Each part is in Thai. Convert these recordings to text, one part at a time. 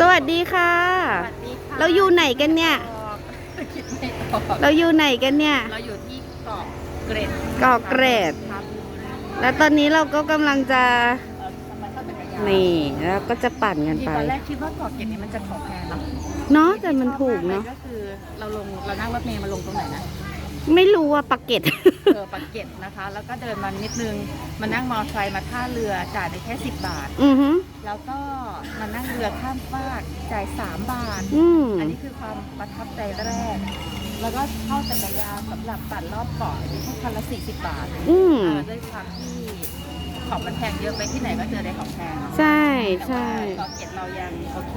สวัสดีค่ะ สวัสดีค่ะเราอยู่ไหนกันเนี่ยคิดไม่ออกเราอยู่ไหนกันเนี่ย เราอยู่ที่เกาะเกร็ดเกาะเกร็ด ครับแล้วตอนนี้เราก็กำลังจะเอ่อทำไมเข้าจักรยานนี่แล้วก็จะปั่นกันที่ไปตอนแรกคิดว่าเกาะเกร็ดนี้มันจะของแพงเนาะเนาะแต่มันถูกเนาะก็คือเราลงเรานั่งรถเมล์มาลงตรงไหนนะ ไม่รู้ว่าปักเก็ต เออปากเกร็ดนะคะ แล้วก็เดินมานิดนึงมานั่งมอเตอร์ไซค์มาท่าเรือจ่ายไปแค่10บาท อือฮึแล้วก็มานั่งเรือข้ามฟากจ่าย3บาท อืมอันนี้คือความประทับใจแรก แล้วก็เช่าจักรยานสำหรับปั่นรอบเกาะอันนี้ให้คันละ40บาทอืมเอ่อด้วยความที่ของมันแพงเยอะไปที่ไหนก็เจอในของแพงใช่แต่ใช่ว่าเกาะเกร็ดเรายังโอเค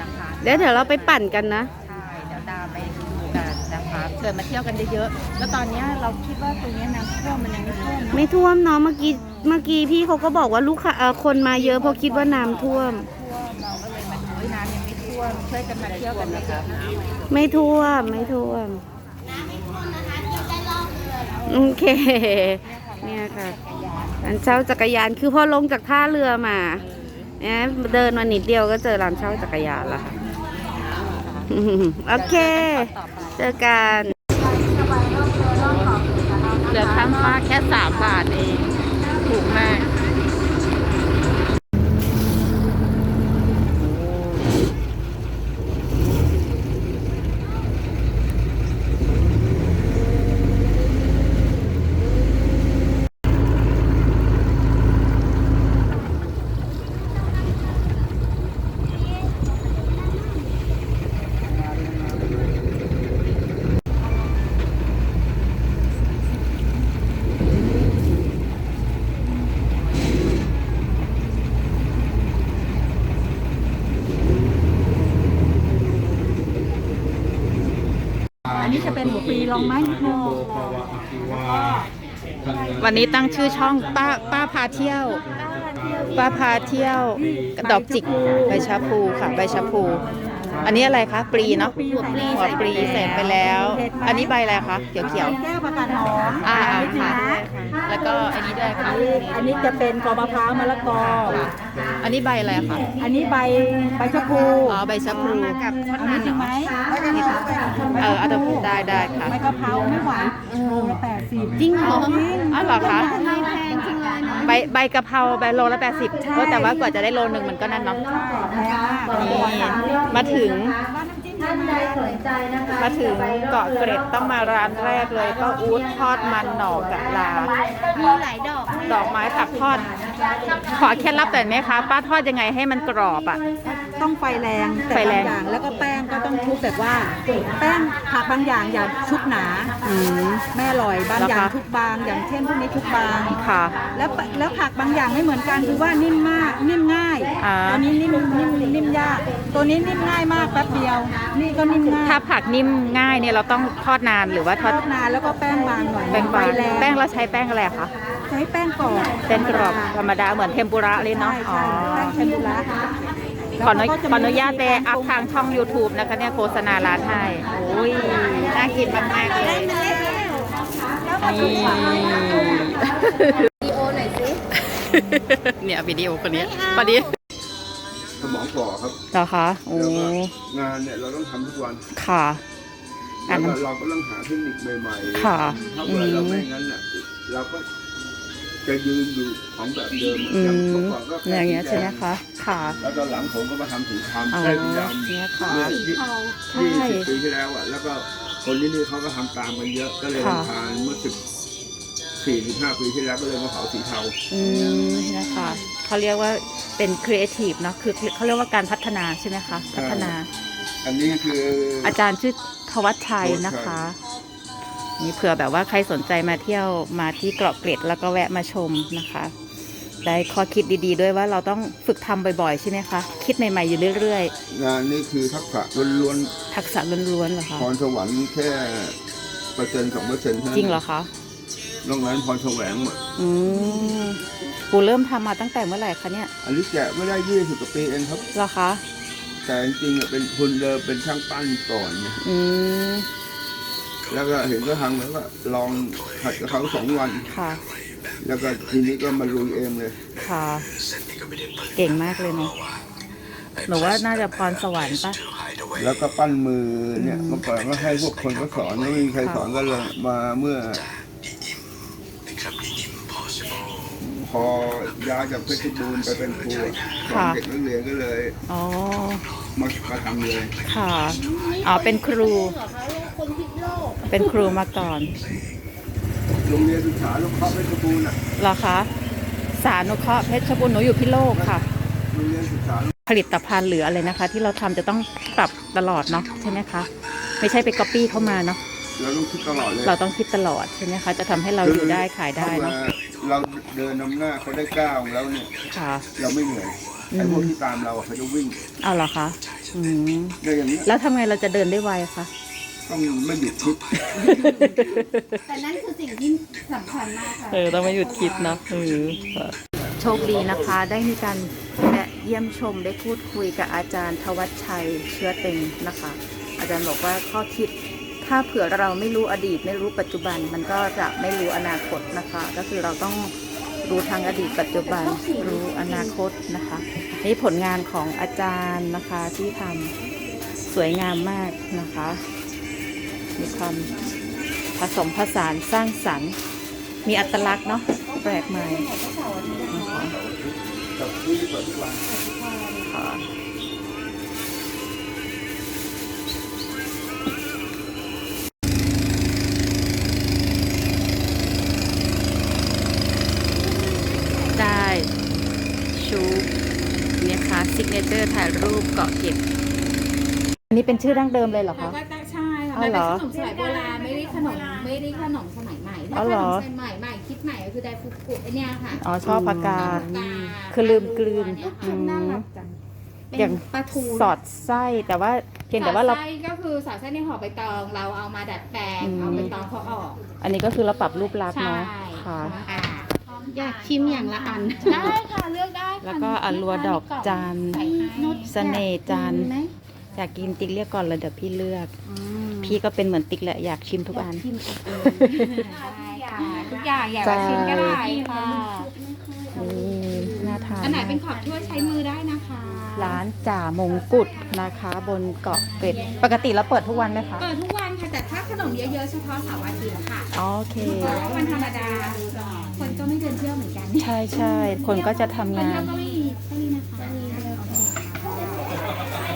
นะคะ เดี๋ยวเดี๋ยวเราไปปั่นกันนะ เชิญมาเที่ยวกันเยอะๆ แล้วตอนเนี้ยเราคิดว่าตรงเนี้ยน้ำท่วมมันยังไม่ท่วมเนอะไม่ท่วมเนาะเมื่อกี้เมื่อกี้พี่เขาก็บอกว่าลูกค้าเอ่อคนมาเยอะเพราะคิดว่าน้ำท่วม ท่วมเราก็เลยมาดูว่าน้ำยังไม่ท่วมช่วยกันมาเที่ยวกันนะคะไม่ท่วมไม่ท่วมโอเค เนี่ยค่ะร้านเช่าจักรยานคือพอลงจากท่าเรือมาเนี่ยเดินมานิดเดียวก็เจอร้านเช่าจักรยานแล้วค่ะ โอเค ต่อไป เจอกันเหลือข้างฟ้าแค่สามบาทเอง ถูกมาก อันนี้จะเป็นหัวปลีลอง ไม้นิดนึงวันนี้ตั้งชื่อช่องป้าป้าพาเที่ยว ป้าพาเที่ยว ดอกจิกใบชะพูค่ะ ใบชะพู อันนี้อะไรคะปลีเนาะหัวปลีหัวปลีเสร็จไปแล้ว อันนี้ใบอะไรคะเขียวเขียวแก้วประกาศหอมๆอ่านิดนึงค่ะนะแล้วก็อันนี้ด้วยค่ะอันนี้จะเป็นกอมะพร้าวมะละกอค่ะอันนี้ใบอะไรคะอันนี้ใบใบชะพูอ๋อใบชะพูเอานิดนึงไหมเออเอาตัวได้ได้ค่ะใบกะเพราไม่หวานโลละแปดสิบจริงเหรออ๋อเหรอคะ ใบใบกะเพราใบโลละแปดสิบแต่ว่ากว่าจะได้โลหนึ่งมันก็นั่นเนาะแพงมากนี่มาถึงมาถึงเกาะเกร็ดต้องมาร้านแรกเลยก็อู๊ดทอดมันหน่อกะลา มีหลายดอกดอกไม้ผักทอด ขอเคล็ดลับแต่อยไหมคะ ป้าทอดยังไงให้มันกรอบอะ ต้องไฟแรงแต่ไฟแรบางง อย่างแล้วก็แป้งก็ต้องชุบแบบว่า แป้งผักบางอย่างอย่าชุบหนาอืม แม่อร่อยบางแล้วอย่างคะ ชุบบาง อย่างเช่นพวกนี้ชุบบาง ค่ะ แล้วปะแล้วผักบางอย่างไม่เหมือนกันคือว่านิ่มมากนิ่มง่ายอ่า ตัวนี้นิ่มนิ่มนิ่มยาก ตัวนี้นิ่มง่ายมากแป๊บเดียว นี่ก็นิ่มง่ายถ้าผักนิ่มง่ายเนี่ยเราต้องทอดนานหรือว่าททออดดนานแล้วก็แป้งบางหน่อยแป้งบางไฟแรงแป้งเราใช้แป้งอะไรอะคะใช้แป้งกรอบแป้งกรอบธรรมดาเหมือนเทมปุระเลยเนาะใช่อ๋อใช่แป้งเทมปุระ ขออนุขออนุญาตไปอัพทางช่อง YouTube นะคะเนี่ยโฆษณาร้านให้โอ้ยน่ากินมากๆเลยนี่ดีโอหน่อยสิเนี่ยวิดีโอคนนี้พอดีสมองฝ่อครับเหรอคะโอ้แล้วก็งานเนี่ยเราต้องทำทุกวันค่ะอัแล้นวนั้นก็เราก็ต้องหาเทคนิคใหม่ๆค่ะถ้าเกิดเราไม่งั้นน่ะเราก็ จะยืนอยู่ของแบบเดิมอือย่างมเมื่อก่อนก็แค่อย่างเงี้ยสีใช่ไหมแดงคะค่ะ แล้วตอนหลังผมก็มาทำสีคำอ๋อใช่สีดเนี่ยำค่ะเมื่อยี่ใช่ยี่สิบปีที่แล้วอะแล้วก็คนที่นี่เขาก็ทำตามกันเยอะก็เลยค่ะ ทานเมื่อสิบสี่สิบห้าปีที่แล้วก็เลยมาเผาสีเทาอืมนะคะเขาเรียกว่าเป็นครีเอทีฟเนาะคือเขาเรียกว่าการพัฒนาใช่ไหมคะพัฒนา อันนี้คือออาจารย์ชื่อทวัชชัยนะคะ นี่เผื่อแบบว่าใครสนใจมาเที่ยวมาที่เกาะเกร็ดแล้วก็แวะมาชมนะคะ ได้ข้อคิดดีๆ ด้วยว่าเราต้องฝึกทำบ่อยๆ ใช่ไหมคะ คิดใหม่ๆอยู่เรื่อยงานนี้คือทักษะล้วนๆทักษะล้วนๆเหรอๆคะพรสวรรค์แค่เปอร์เซ็นต์สองเปอร์เซ็นต์จริงเหรอคะนอกนั้นพรแสวงหมดอืมปูเริ่มทำมาตั้งแต่เมื่อไหร่คะเนี่ยอันนี้แกะไม่ได้ยี่สิบกว่าปีเองครับเหรอคะแต่จริงๆอะเป็นคุณเดิมเป็นช่างปั้นก่อนไงอืม แล้วก็เห็นก็ทำแล้วก็ลองผัดกับเขาสองวัน ค่ะ แล้วก็ทีนี้ก็มาลุยเองเลย ค่ะ เก่งมากเลยเนาะไอ้หนูว่าน่าจะพรสวรรค์ปะแล้วก็ปั้นมือเนี่ยเมื่อก่อนก็ให้พวกคนก็สอนไม่มีใครสอนก็เลยมาเมื่อ พอย้ายจากเพชรบูรณ์ไปเป็นครูสอนเด็กนักเรียนก็เลยอ๋อมามาทำเลย ค่ะ อ๋อเป็นครู เป็นครูมาก่อนโรงเรียนศึกษาลูกเคราะห์เพชรบูรณ์อะเหรอคะสานุเคราะห์เพชรบุรีหนูอยู่พิโลกค่ะ โรงเรียนศึกษาผลิตภัณฑ์หรืออะไรนะคะ ที่เราทำจะต้องปรับตลอดเนาะใช่ไหมคะ ไม่ใช่ไปก๊อปปี้เข้ามาเนาะเราต้องคิดตลอดเลยเราต้องคิดตลอดใช่ไหมคะจะทำให้เราอยู่ได้ขายได้เนาะเราเดินนำหน้าเขาได้ก้าวแล้วเนี่ยค่ะเราไม่เหนื่อยอืมไอ้พวกที่ตามเราอะเขาจะวิ่งเอาเหรอคะอืมได้อย่างนี้ยแล้วทำไงเราจะเดินได้ไวคะ ต้องไม่หยุดคิดแต่นั่นคือสิ่งที่สำคัญมากค่ะ เออ ต้องไม่หยุดคิดเนาะเออโชคดีนะคะ ได้มีการแวะเยี่ยมชมได้พูดคุยกับอาจารย์ทวัชชัยเชื้อเต็งนะคะ อาจารย์บอกว่าข้อคิด ถ้าเผื่อเราไม่รู้อดีต ไม่รู้ปัจจุบัน มันก็จะไม่รู้อนาคตนะคะ ก็คือเราต้องรู้ทั้งอดีตปัจจุบันรู้อนาคตนะคะ นี่ผลงานของอาจารย์นะคะที่ทำสวยงามมากนะคะ มีความผสมผสานสร้างสรรค์ มีอัตลักษณ์เนาะแปลกใหม่นะคะค่ะได้ชูนี่ยค่ะซิกเนเจอร์ถ่ายรูปเกาะเก็บอันนี้เป็นชื่อดั้งเดิมเลยเหรอคะ มันเหรเป็นอ ขนมสมัยโบราณไม่ได้ขนมไม่ได้ขนมสมัยใหม่อ๋ถ้าอขเหรนอ มสมัยใหม่คิดใหม่ก็คือไดฟุกุไอเนี่ยค่ะอ๋อชอบปากกาปากกาคือลืมกลืน เนี่ยอืค่ะมน่ารักจัง เป็นอย่างปลาทูสอดไส้แต่ว่าเพียงแต่ว่าเรา สอดไส้ก็คือสอดไส้ในห่อใบตองเราเอามาดัดแปลงอืม เอาใบตองเขาออกอันนี้ก็คือเราปรับรูปลักษณ์ใช่เนาะค่ะ อ่าอยากชิมอย่างละอันได้ค่ะเลือกได้ค่ะแล้วก็อัลลัวดอกจันทร์ ใส่ให้เสน่ห์จันทร์มีไหมอยากกินติ๊กเรียกก่อนเลยเดี๋ยวพี่เลือก อืม พี่ก็เป็นเหมือนติ๊กแหละอยากชิมทุกอัน ชิมเองได้ค่ะทุกอย่างอยากจะชิมก็ได้ค่ะ นี่น่าทานอันไหนเป็นขมาอกบถ้วยใช้มือได้นะคะ ร้านจ่ามงกุฎนะคะ บนเกาะเป็ด ปกติแล้วเปิดทุกวันไหมคะ เปิดทุกวันค่ะแต่ถ้าขนมเยอะๆเฉพาะเสาร์อาทิตย์ค่ะอ๋อโอเค เพราะว่าวันธรรมดา คนก็ไม่เดินเที่ยวเหมือนกันใช่ใช่คนก็จะทำคนงาเที่ยวนก็ไม่มีไม่มีนะคะ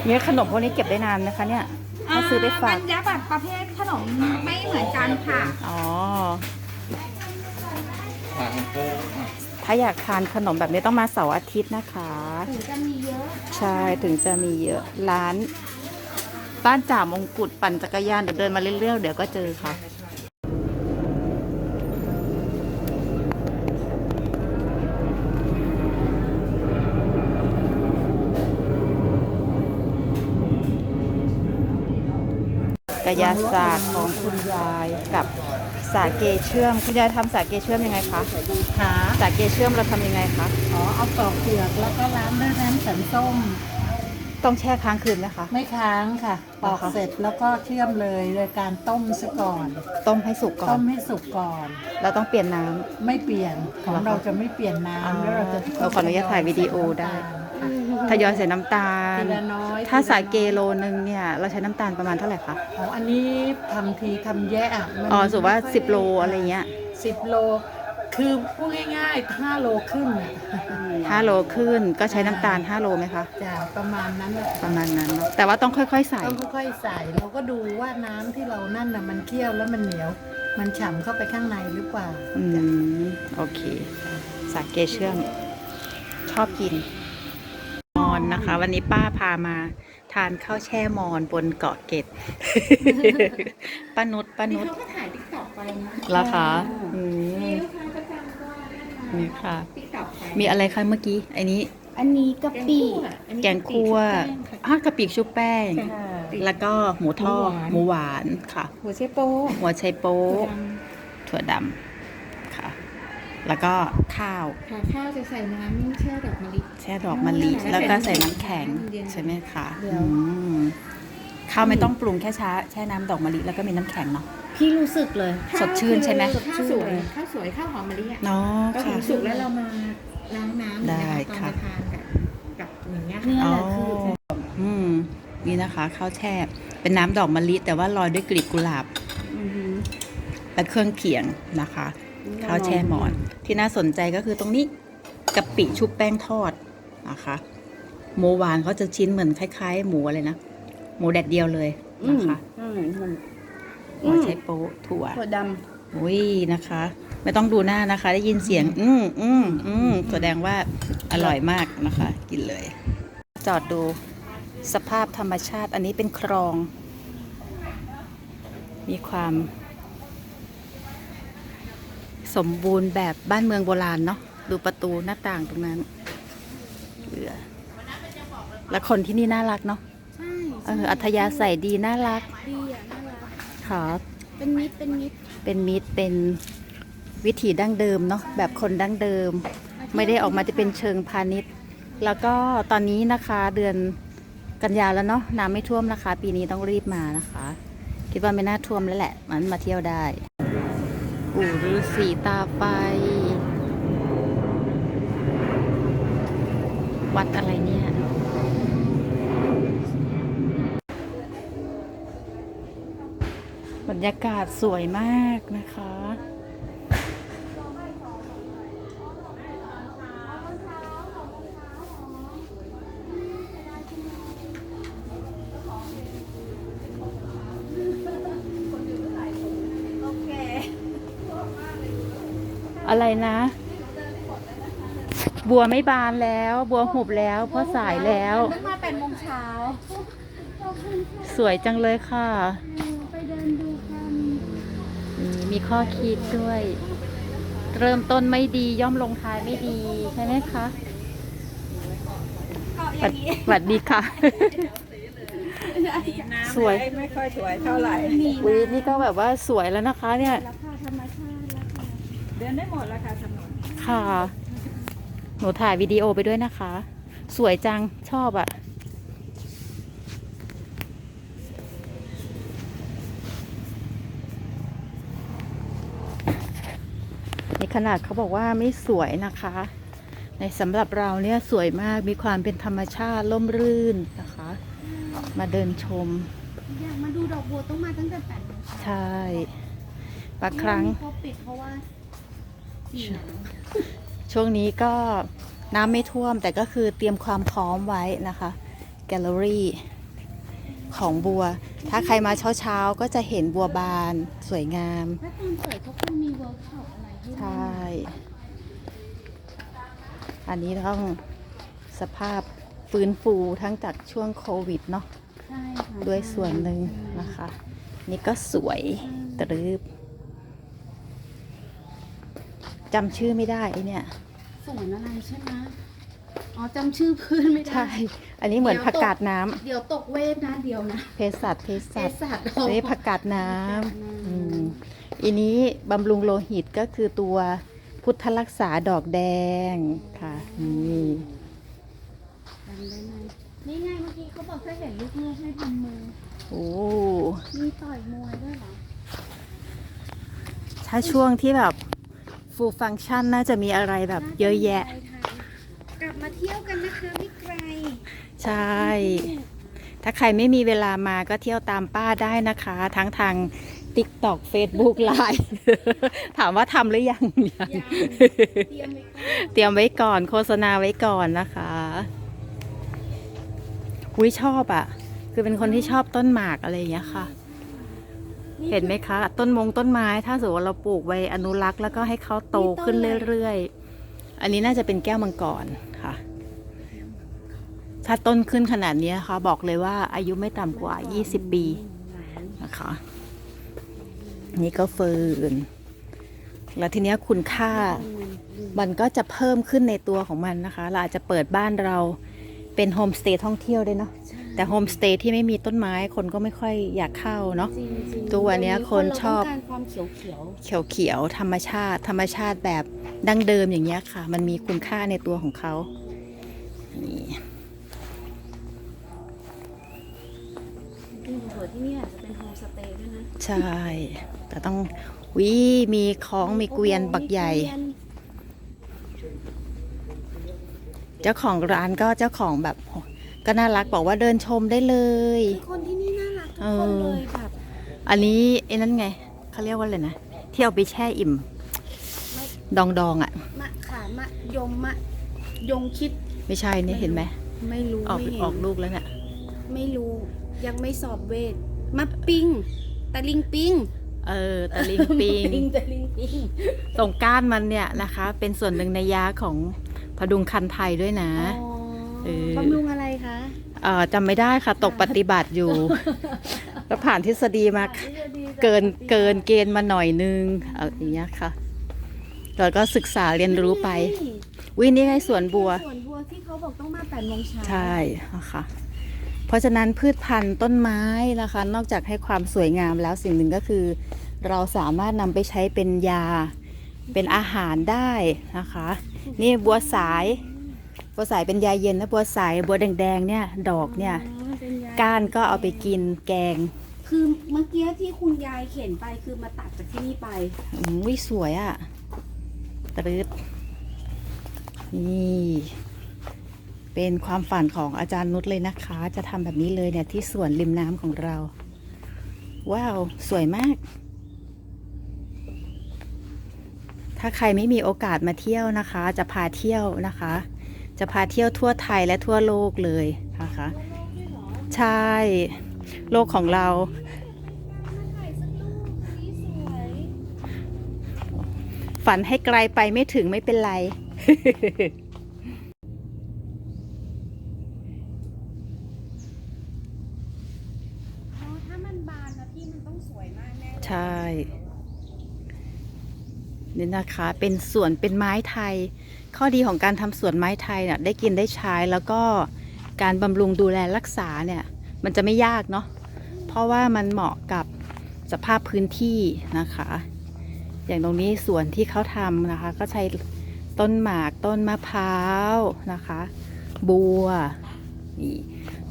เนี่ยขนมพวกนี้เก็บได้นานนะคะเนี่ย ถ้าซื้อไปฝาก มันจะแบบประเภทขนมไม่เหมือนกันค่ะ อ๋อถ้าอยากทานขนมแบบนี้ต้องมาเสาร์อาทิตย์นะคะ ถึงจะมีเยอะใช่ถึงจะมีเยอะร้าน บ้านจ่ามงกุฎปั่นจักรยานเดี๋ยวเดินมาเรื่อยๆเดี๋ยวก็เจอค่ะ ยาศาสตร์ของคุณยายกับสาเกเชื่อมคุณยายทำสาเกเชื่อมยังไงคะขาสาเกเชื่อมเราทำยังไงคะอ๋อเอาปอกเปลือกแล้วก็ล้างด้วยน้ำสันส้ม ต้องแช่ค้างคืนไหมคะ ไม่ค้างค่ะ ปอกเหรอคะเสร็จแล้วก็เชื่อมเลยโดยการต้มซะก่อน ต้มให้สุกก่อต้น มให้สุกก่อน เราต้องเปลี่ยนน้ำ ไม่เปลี่ยนของเหรอคะเราจะไม่เปลี่ยนอ๋อน้ำแล้วเราจะเราขออนุญาตถ่ายวิดีโอได้ ทยอยใส่น้ำตาล ทีละน้อยถ้าทีละสาเกโลนึงเนี่ย เราใช้น้ำตาลประมาณเท่าไหร่คะ อ๋ออันนี้ทำทีทำแยะะมันอ๋อสมมติว่า10 โลอะไรเงี้ยสิบโล คือพูดง่ายๆห้าโลขึ้นน่ะ5โลขึ้นก็ใช้น้ำตาล 5 โลไหมคะจะประมาณนั้นแหละ ประมาณนั้นเนอะแต่ว่าต้องค่อยๆใส่ ต้องค่อยๆใส่เราก็ดูว่าน้ำที่เรานั่นน่ะมันเคี่ยวแล้วมันเหนียว มันฉ่ำเข้าไปข้างในหรือเปล่าอืม โอเค สาเกเชื่อม ชอบกินม อนนะคะ วันนี้ป้าพามาทานข้าวแช่มอนบนเกาะเกร็ดป้านุชป้านี่นุชเขาก็ถ่ายติ๊กต็อกไปนะราคาอืมีมลูกค้าประจำก็ได้นี่ค่ะ ติ๊กต็อกไปมีอะไรคะเมื่อกี้ไอ้นี้ อันนี้กะปิแกงคั่วอะกะปิชุบแป้ง แล้วก็หมูทอดหมูหวานค่ะ หัวเชโป้หัวไชโป๊ะถั่วดำค่ะ แล้วก็ข้าวค่ะข้าวจะใส่น้ำแช่ดอกมะลิแช่ดอกมะลิแล้วก็ใส่น้ำแข็งเย็นๆใช่ไหมคะเดี๋ยวอืมข้าวไม่ต้องปรุงแค่ช้าแช่น้ำดอกมะลิแล้วก็มีน้ำแข็งเนาะพี่รู้สึกเลยสดชื่นใช่ไหมข้าวสวยข้าวสวยข้าวหอมมะลิอะเนาะก็ค่ะถึงสุกแล้วเรามาล้างน้ำได้ตอนค่ะไปทานกับกับอย่างเงี้ยเนี่ยค่ะแหละคือนี่นะคะข้าวแช่เป็นน้ำดอกมะลิแต่ว่าลอยด้วยกลีบกุหลาบอือหือและเครื่องเคียงนะคะ ข้าวแช่หมอน ที่น่าสนใจก็คือตรงนี้กะปิชุบแป้งทอดนะคะหมูหวานเขาจะชิ้นเหมือนคล้าย ๆ หมูอะไรนะหมูแดดเดียวเลยอืนะมคะใช่มันหัวไชโป๊ะถั่วถั่วดอุ้ยนะคะ ไม่ต้องดูหน้านะคะ ได้ยินเสียง อืมอืมอืมแสดงว่าอร่อยมากนะคะ กินเลย จอดดูสภาพธรรมชาติอันนี้เป็นคลอง มีความ สมบูรณ์แบบบ้านเมืองโบราณเนาะดูประตูหน้าต่างตรงนั้นเหลือแล้วคนที่นี่น่ารักเนาะใช่เอออัธยาศัยดีน่ารักดีอะน่ารักครับเป็นมิตรเป็นมิตรเป็นมิตรเป็นวิถีดั้งเดิมเนาะแบบคนดั้งเดิม ไม่ได้ออกมาจะเป็นเชิงพาณิชย์ แล้วก็ตอนนี้นะคะเดือนกันยาแล้วเนาะน้ำไม่ท่วมนะคะ ปีนี้ต้องรีบมานะคะ คิดว่าไม่น่าท่วมแล้วแหละมันมาเที่ยวได้ อู่ฤาษีตาไฟ วัดอะไรเนี่ย บรรยากาศสวยมากนะคะ อะไรนะ บัวไม่บานแล้ว บัวหุบแล้วเพราะสายแล้ว เพิ่งมาแปดโมงเช้าสวยจังเลยค่ะ ไปเดินดูกันอืมมีข้อคิดด้วย เริ่มต้นไม่ดีย่อมลงท้ายไม่ดีใช่ไหมคะสวัสสวัสดีค่ะ สวย ไม่ค่อยสวยเท่าไหร่วีนี่ก็แบบว่าสวยแล้วนะคะเนี่ยราคาธรรมชาติราคา เดินได้หมดแล้วค่ะถนนค่ะ หนูถ่ายวิดีโอไปด้วยนะคะ สวยจังชอบอะ่ะ ในขนาดเขาบอกว่าไม่สวยนะคะ ในสำหรับเราเนี่ยสวยมากมีความเป็นธรรมชาติล่มรื่นนะคะ มาเดินชม อยากมาดูดอกบัวต้องมาตั้งแต่แปดโมงเช้าใช่บางครั้ง เขาปิดเพราะว่าสี่โมง ช่วงนี้ก็น้ำไม่ท่วมแต่ก็คือเตรียมความพร้อมไว้นะคะ แกลเลอรี่ของบัว ถ้าใครมาเช้าๆ ก็จะเห็นบัวบานสวยงาม และตอนเปิดเขาคงมีเวิร์กช็อปอะไรให้ใชเล่่อันนี้ต้องสภาพฟื้นฟูทั้งจากช่วงโควิดเนาะ ใช่ค่ะด้วยส่วนหนึ่งนะคะ นี่ก็สวยตรึบ จำชื่อไม่ได้ไอเนี่ยสวนอะไรใช่ไหมอ๋อจำชื่อพื้นไม่ได้ ใช่ อันนี้เหมือนผักกาดน้ำเดี๋ยวตกเวทนะเดี๋ยวนะเภสัชเภเภสัชสัชอันนี้ผักกาดน้ำอืมอันนี้บำรุงโลหิตก็คือตัวพุทธรักษาดอกแดงค่ะนี่จำได้ไหมนี่ไงเมื่อกี้เขาบอกถ้าเห็นลูกเงือกให้ทำมือ โอ้มีต่อยมวยด้วยเหรอ ถ้าช่วงที่แบบ ฟูลฟัง c t ชันน่าจะมีอะไรแบบเยอะแยะ กลับมาเที่ยวกันนะคะพี่ไกรใช่ ถ้าใครไม่มีเวลามาก็เที่ยวตามป้าได้นะคะ ทั้งทาง TikTok Facebook Line ถามว่าทำหรือยังยังเตรียมไว้ก่อนเตรียมไว้ก่อนโฆษณาไว้ก่อนนะคะอุ้ยชอบอะ่ะ คือเป็นคนที่ชอบต้นหมากอะไรอย่างเงี้ยค่ะ เห็นไหมคะ ต้นมงต้นไม้ถ้าสมมติว่าเราปลูกไว้อนุรักษ์แล้วก็ให้เขาโตขึ้นเรื่อยๆ อันนี้น่าจะเป็นแก้วมังกรค่ะ ถ้าต้นขึ้นขนาดนี้นะคะบอกเลยว่าอายุไม่ต่ำกว่า 20 ปีนะคะ นี่ก็เฟิร์นแล้วทีนี้คุณค่ามันก็จะเพิ่มขึ้นในตัวของมันนะคะ เราอาจจะเปิดบ้านเราเป็นโฮมสเตย์ท่องเที่ยวได้วยเนาะ แต่โฮมสเตย์ที่ไม่มีต้นไม้คนก็ไม่ค่อยอยากเข้าเนาะ จริงๆตัวเนี้ยคนชอบ เราต้งการความเขียวเขียวเขียวๆธรรมชาติ ธรรมชาติแบบดั้งเดิมอย่างเงี้ยค่ะ มันมีคุณค่าในตัวของเขานี่ๆจริงๆเผื่อที่นี่อาจจะเป็นโฮมสเตย์ด้วยนะใช่ แต่ต้องวิมีของมีเกวียนบักใหญ่มีเกวียนเจ้าของร้านก็เจ้าของแบบ ก็น่ารักบอกว่าเดินชมได้เลยคนที่นี่น่ารักทุเอกคนอเลยแบบอันนี้ไอ้นั่นไงเขาเรียกว่าอะไรนะที่เอาไปแช่อิ่ม ดองดองๆอะ มะขามมะยมมะยงคิดไม่ใช่เนี่ยเห็นไหมไม่รู้ออกไม่เห็นออกลูกแล้วเนี่ยไม่รู้ยังไม่สอบเวทมะปิงตะลิงปิงเออตะลิงปิงตะลิงปิงตรงก้านมันเนี่ยนะคะ เป็นส่วนหนึ่งในยาของพดุงคันไทยด้วยนะ อ๋อ เออบำรุงอะไรคะเออจำไม่ได้ค่ะตกปฏิบัติอยู่ แล้วผ่านทฤษฎีมาเกินเกินเกณฑ์มาหน่อยนึงเอาอย่างเงี้ยค่ะแล้วก็ศึกษาเรียนรู้ไป วินี่ไงสวนบัว สวนบัวที่เขาบอกต้องมาแปดโมงเช้าใช่นะคะเพราะฉะนั้นพืชพันธุ์ต้นไม้นะคะ นอกจากให้ความสวยงามแล้วสิ่งหนึ่งก็คือ เราสามารถนำไปใช้เป็นยาเป็นอาหารได้นะคะ นี่บัวสาย บัวสายเป็นยาเย็นนะบัวสายบัวแดงๆเนี่ยดอกเนี่ยอ๋อเป็นยาก้านก็เอาไปกินแกงคือเมื่อกี้ที่คุณยายเข็นไปคือมาตัดจากที่นี่ไปอืมวิสวยอะ่ะตรึดนี่ เป็นความฝันของอาจารย์นุชเลยนะคะ จะทำแบบนี้เลยเนี่ยที่สวนริมน้ำของเรา ว้าว สวยมาก ถ้าใครไม่มีโอกาสมาเที่ยวนะคะ จะพาเที่ยวนะคะ จะพาเที่ยวทั่วไทยและทั่วโลกเลยนะคะใช่ โลกของเรา ฝันให้ไกลไปไม่ถึงไม่เป็นไรอ๋อถ้ามันบานนะพี่มันต้องสวยมากแน่ใช่ นี่นะคะ เป็นสวนเป็นไม้ไทย ข้อดีของการทำสวนไม้ไทยเนี่ยได้กินได้ใช้แล้วก็การบำรุงดูแลรักษาเนี่ยมันจะไม่ยากเนาะเพราะว่ามันเหมาะกับสภาพพื้นที่นะคะ อย่างตรงนี้สวนที่เขาทำนะคะ ก็ใช้ต้นหมากต้นมะพร้าวนะคะ บัวนี่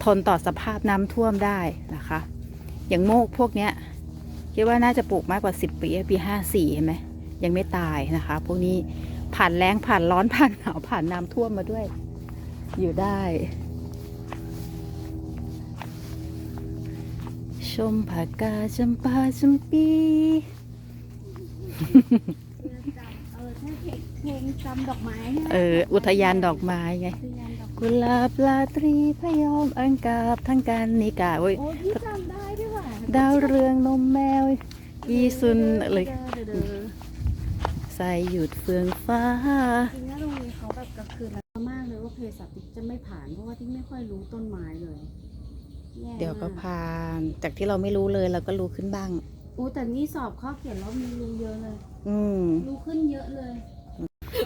ทนต่อสภาพน้ำท่วมได้นะคะ อย่างโมกพวกเนี้ยคิดว่าน่าจะปลูกมากกว่า 10 ปี ปี 54เห็นไหม ยังไม่ตายนะคะ พวกนี้ผ่านแรงผ่านร้อนผ่านหนาวผ่านน้ำท่วมมาด้วย อยู่ได้ ชมผักกาจำปาจำปีเออถ้าเพลงเพลงจำดอกไม้นี่ยเออ อุทยานดอกไม้ไงอุทยานดอกกุหลาบลาตรีพยอมอังกาบทั้งการนิกาโอ้ยโอ้พี่จำได้ด้วยว่ะดาวเรืองนมแมว อีซุนเลย ใส่หยุดเฟืองฟ้า จริงๆนะโรงเรียนเขาแบบกลางคืนแล้วมากเลยว่าเพศัตติ๊กจะไม่ผ่านเพราะว่าที่ไม่ค่อยรู้ต้นไม้เลยแย่เดี๋ยวก็มผ่าน จากที่เราไม่รู้เลยเราก็รู้ขึ้นบ้าง อู้แต่นี่สอบข้อเขียนแล้วมีรู้เยอะเลย อืม รู้ขึ้นเยอะเลย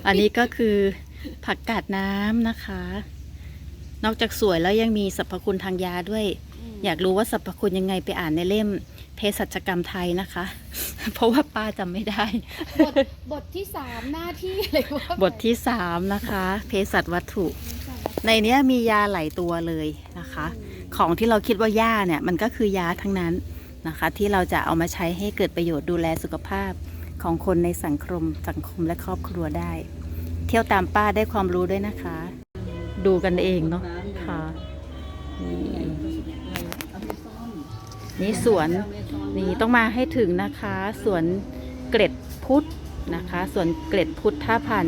อันนี้ก็คือผักกาดน้ำนะคะ นอกจากสวยแล้วยังมีสรรพคุณทางยาด้วย อยากรู้ว่าสรรพคุณยังไงไปอ่านในเล่มเภสัชกรรมไทยนะคะ เพราะว่าป้าจำไม่ได้ บทบทที่สามหน้าที่อะไรวะบทที่สามนะคะเภสัชวัตถุ ในเนี้ยมียาหลายตัวเลยนะคะ ของที่เราคิดว่าย่าเนี่ยมันก็คือยาทั้งนั้นนะคะ ที่เราจะเอามาใช้ให้เกิดประโยชน์ดูแลสุขภาพของคนในสังคมสังคมและครอบครัวได้ เที่ยวตามป้าได้ความรู้ด้วยนะคะ ดูกันเองเนาะค่ะนี่นี่สวน นี่ต้องมาให้ถึงนะคะสวนเกร็ดพุทธนะคะสวนเกร็ดพุทธถ้าผ่าน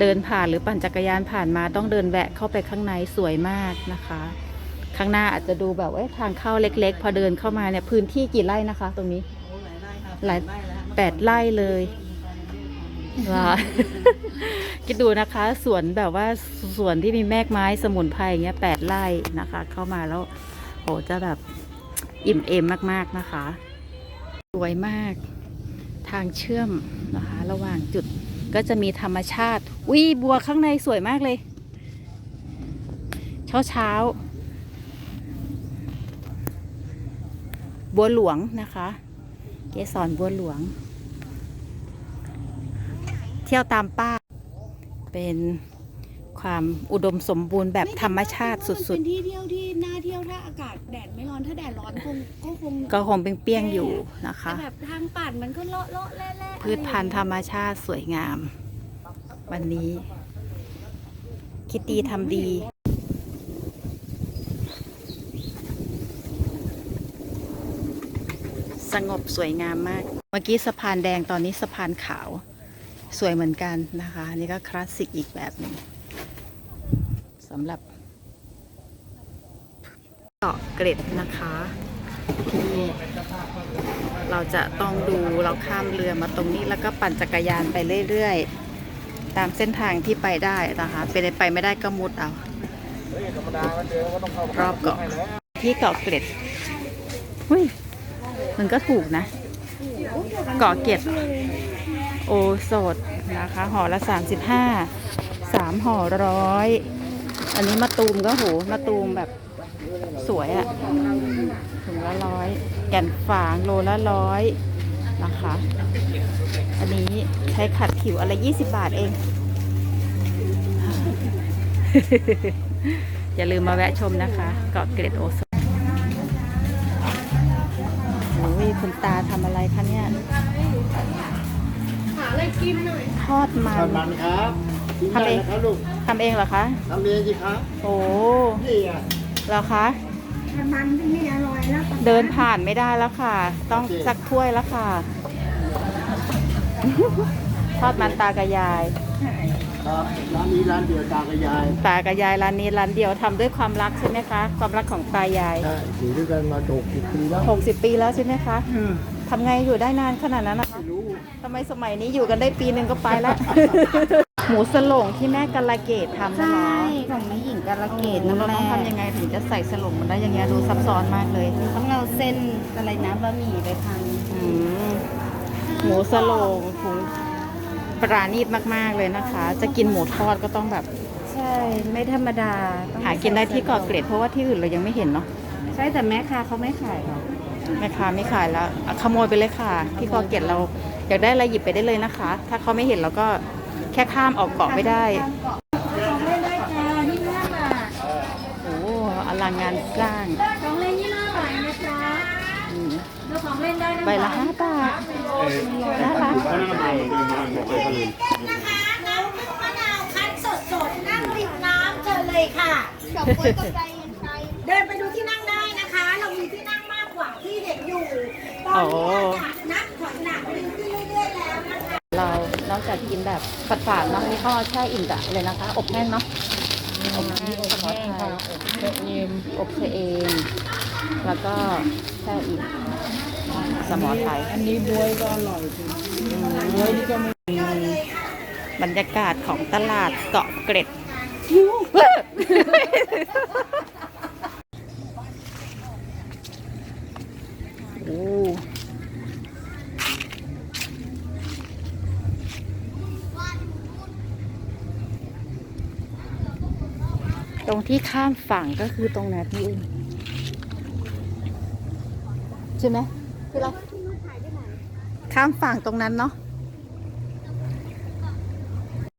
เดินผ่านหรือปั่นจักรยานผ่านมาต้องเดินแวะเข้าไปข้างในสวยมากนะคะ ข้างหน้าอาจจะดูแบบเอ้ยทางเข้าเล็ก ๆ พอเดินเข้ามาเนี่ยพื้นที่กี่ไร่นะคะ ตรงนี้หลายแปดไร่เลยว้าคิดดูนะคะสวนแบบว่าสวนที่มีแมกไม้สมุนไพรอย่างเงี้ยแปดไร่นะคะ เข้ามาแล้วโหจะแบบอิ่มเอมมากๆนะคะ สวยมากทางเชื่อมนะคะระหว่างจุดก็จะมีธรรมชาติวิบัวข้างในสวยมากเลย เช้าเช้า บัวหลวงนะคะ เกสรบัวหลวง เที่ยวตามป้าเป็น ความอุดมสมบูรณ์แบบธรรมชาติสุด ๆ เป็นที่เที่ยวที่น่าเที่ยวถ้าอากาศแดดไม่ร้อนถ้าแดดร้อนก็คงก็คงเป็นเปี้ยงๆอยู่นะคะแบบทางป่านมันก็เลาะเลาะแล่แพืชพันธุ์ธรรมชาติสวยงาม วันนี้ คิตตี้ทำดี สงบสวยงามมาก เมื่อกี้สะพานแดงตอนนี้สะพานขาว สวยเหมือนกันนะคะ นี่ก็คลาสสิกอีกแบบหนึ่ง สำหรับเกาะเกร็ดนะคะที่เราจะต้องดูเราข้ามเรือมาตรงนี้แล้วก็ปั่นจักรยานไปเรื่อยๆ ตามเส้นทางที่ไปได้นะคะเป็นไปไม่ได้ก็มุดเอารอบเกาะที่เกาะเกร็ดหุ้ยมันก็ถูกนะ เกาะเกร็ดโอโสดนะคะห่อละ 35 3ห่อร้อย อันนี้มะตูมก็โหมะตูมแบบสวยอะถุงละร้อยแก่นฝางโลละร้อยนะคะ อันนี้ใช้ขัดผิวอะไร20บบาทเอง อย่าลืมมาแวะชมนะคะ เกาะเกร็ดโอโซนโอ้ยคุณตาทำอะไรคะเนี่ยหาอะไรกินหน่อยทอดมันทำมันครับ กินได้นะครับลูกทำเองเหรอคะ ทำเองสิครับโอ้นี่อะเหรอคะมันที่นี่อร่อยแล้วเดินผ่านไม่ได้แล้วค่ะ ต้องสักถ้วยแล้วค่ะ ทอดมันตากระยาย ครับร้านนี้ร้านเดียวตากับยายตากระยายร้านนี้ร้านเดียวทำด้วยความรักใช่ไหมคะ ความรักของตายาย ใช่อยู่ด้วยกันมาหกสิบปีแล้ว60 ปีแล้วใช่ไหมคะอืมทำไงอยู่ได้นานขนาดนั้นนะคะไม่รู้ ทำไมสมัยนี้อยู่กันได้ปีหนึ่งก็ไปแล้ว หมูสโลงที่แม่กาลเกตทำนะใช่เนาะของแม่หญิงกาลเกตเรานั่นแหต้ละองทำยังไงถึงจะใส่สโลงมันได้อย่างเงี้ยดูซับซ้อนมากเลยต้องเอาเส้นอะไรนะบะหมี่ไปพันอืมหมูสโลงถุงปราณีตมากๆเลยนะคะ จะกินหมูทอดก็ต้องแบบใช่ ไม่ธรรมดาต้องหากินได้ที่เกาะเกร็ดเพราะว่าที่อื่นเรายังไม่เห็นเนาะใช่แต่แม่ค้าเขาไม่ขายหรอกแม่ค้าไม่ขายแล้วอะขโมยไปเลยค่ะ ที่เกาะเกร็ดเราอยากได้อะไรหยิบไปได้เลยนะคะ ถ้าเขาไม่เห็นเราก็ แค่ข้ามออกเกาะไม่ได้ของเล่นได้จ้ายี่ห้าบาทโอ้อลังงานสร้างของเล่นยี่ห้าบาทนะจ๊ะอืมดูของเล่นได้นะใบละห้าบาทนะคะน้ำมะนาวคั้นสดๆนั่งริมน้ำเจอเลยค่ะเดินไปดูที่นั่งได้นะคะ เรามีที่นั่งมากกว่าที่เด็กอยู่ตอนนี้อากาศนับถอยหลังดีขึ้น นอกจากกินแบบผัดฝาดเนาะนี่เขาเอาแช่อิ่มกะเลยนะคะ อบแห้งเนาะอบแห้งอบแห้งค่ะอบเชเอมอบเชเอมแล้วก็แช่อิ่มสมอไทยอันนี้บวยก็อร่อยจริงบวยนี่ก็ไม่บรรยากาศของตลาดเกาะเกร็ดโอ้ตรง ที่ข้ามฝั่งก็คือตรงนั้นพี่อุ้มใช่ไหมที่เราข้ามฝั่งตรงนั้นเนาะ